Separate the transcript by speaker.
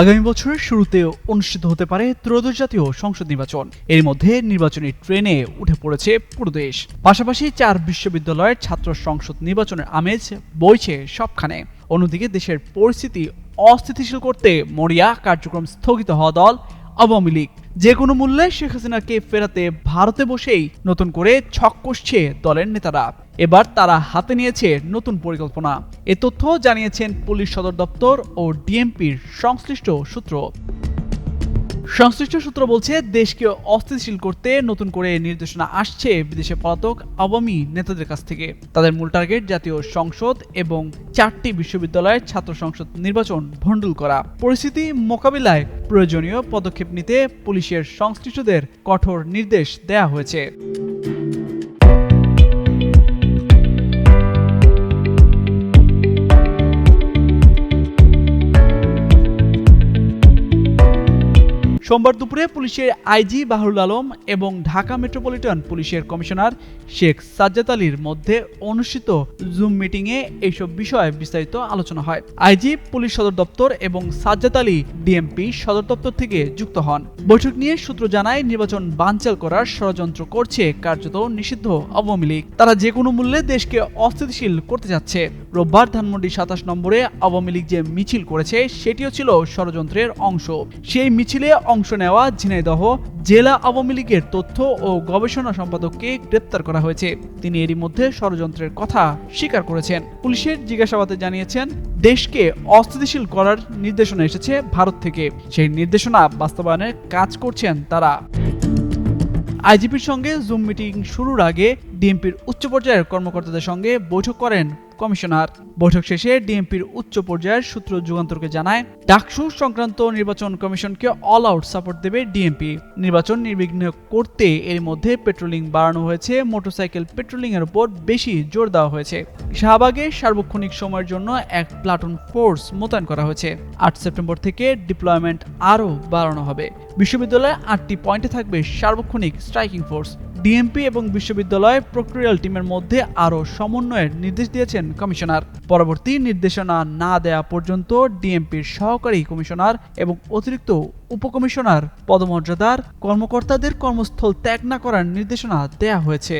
Speaker 1: আগামী বছরের শুরুতে অনুষ্ঠিত হতে পারে ত্রয়োদশ জাতীয় সংসদ নির্বাচন। এর মধ্যে নির্বাচনী ট্রেনে উঠে পড়েছে পুরো দেশ। পাশাপাশি চার বিশ্ববিদ্যালয়ের ছাত্র সংসদ নির্বাচনের আমেজ বইছে সবখানে। অন্যদিকে দেশের পরিস্থিতি অস্থিতিশীল করতে মরিয়া কার্যক্রম স্থগিত হওয়া দল আওয়ামী লীগ। যে কোনো মূল্যে শেখ হাসিনাকে ফেরাতে ভারতে বসেই নতুন করে ছক কষছে দলের নেতারা। এবার তারা হাতে নিয়েছে নতুন পরিকল্পনা। এ তথ্য জানিয়েছেন পুলিশ সদর দপ্তর ও ডিএমপির সংশ্লিষ্ট সূত্র। সংশ্লিষ্ট সূত্র বলছে, দেশকে অস্থিতিশীল করতে নতুন করে নির্দেশনা আসছে বিদেশে পলাতক আওয়ামী নেতাদের কাছ থেকে। তাদের মূল টার্গেট জাতীয় সংসদ এবং চারটি বিশ্ববিদ্যালয়ের ছাত্র সংসদ নির্বাচন ভণ্ডুল করা। পরিস্থিতি মোকাবিলায় প্রয়োজনীয় পদক্ষেপ নিতে পুলিশের সংশ্লিষ্টদের কঠোর নির্দেশ দেয়া হয়েছে। সোমবার দুপুরে পুলিশের আইজি বাহরুল আলম এবং ঢাকা মেট্রোপলিটন পুলিশের কমিশনার শেখ সাজ্জাদ আলীর মধ্যে অনুষ্ঠিত জুম মিটিংয়ে এইসব বিষয়ে বিস্তারিত আলোচনা হয়। আইজি পুলিশ সদর দপ্তর এবং সাজ্জাদ আলী ডিএমপি সদর দপ্তর থেকে যুক্ত হন। বৈঠক নিয়ে সূত্র জানায়, নির্বাচন বানচাল করার ষড়যন্ত্র করছে কার্যত নিষিদ্ধ আওয়ামী লীগ। তারা যে কোনো মূল্যে দেশকে অস্থিতিশীল করতে যাচ্ছে। রোববার ধানমন্ডি সাতাশ নম্বরে আওয়ামী লীগ যে মিছিল করেছে, সেটিও ছিল ষড়যন্ত্রের অংশ। সেই মিছিলে অংশ নেওয়া ঝিনাইদহ জেলা আওয়ামী লীগের তথ্য ও গবেষণা সম্পাদককে গ্রেপ্তার করা হয়েছে। তিনি এরই মধ্যে ষড়যন্ত্রের কথা স্বীকার করেছেন। পুলিশের জিজ্ঞাসাবাদে জানিয়েছেন, দেশকে অস্থিতিশীল করার নির্দেশনা এসেছে ভারত থেকে। সেই নির্দেশনা বাস্তবায়নের কাজ করছেন তারা। আইজিপির সঙ্গে জুম মিটিং শুরুর আগে ডিএমপির উচ্চ পর্যায়ের কর্মকর্তাদের সঙ্গে বৈঠক করেন কমিশনার। বৈঠক শেষে ডিএমপির উচ্চ পর্যায়ের সূত্র যুগান্তরকে জানায়, ডাকসু সংক্রান্ত নির্বাচন কমিশনকে অল আউট সাপোর্ট দেবে ডিএমপি। নির্বাচন নির্বিঘ্ন করতে এর মধ্যে পেট্রোলিং বাড়ানো হয়েছে মোটরসাইকেল পেট্রোলিং এর উপর বেশি জোর দেওয়া হয়েছে। শাহবাগে সার্বক্ষণিক সময়ের জন্য এক প্লাটুন ফোর্স মোতায়েন করা হয়েছে। আট সেপ্টেম্বর থেকে ডিপ্লয়মেন্ট আরও বাড়ানো হবে। বিশ্ববিদ্যালয়ে আটটি পয়েন্টে থাকবে সার্বক্ষণিক স্ট্রাইকিং ফোর্স ডিএমপি এবং বিশ্ববিদ্যালয় প্রক্রিয়াল টিমের মধ্যে আরও সমন্বয়ের নির্দেশ দিয়েছেন কমিশনার। পরবর্তী নির্দেশনা না দেয়া পর্যন্ত ডিএমপির সহকারী কমিশনার এবং অতিরিক্ত উপকমিশনার পদমর্যাদার কর্মকর্তাদের কর্মস্থল ত্যাগ না করার নির্দেশনা দেয়া হয়েছে।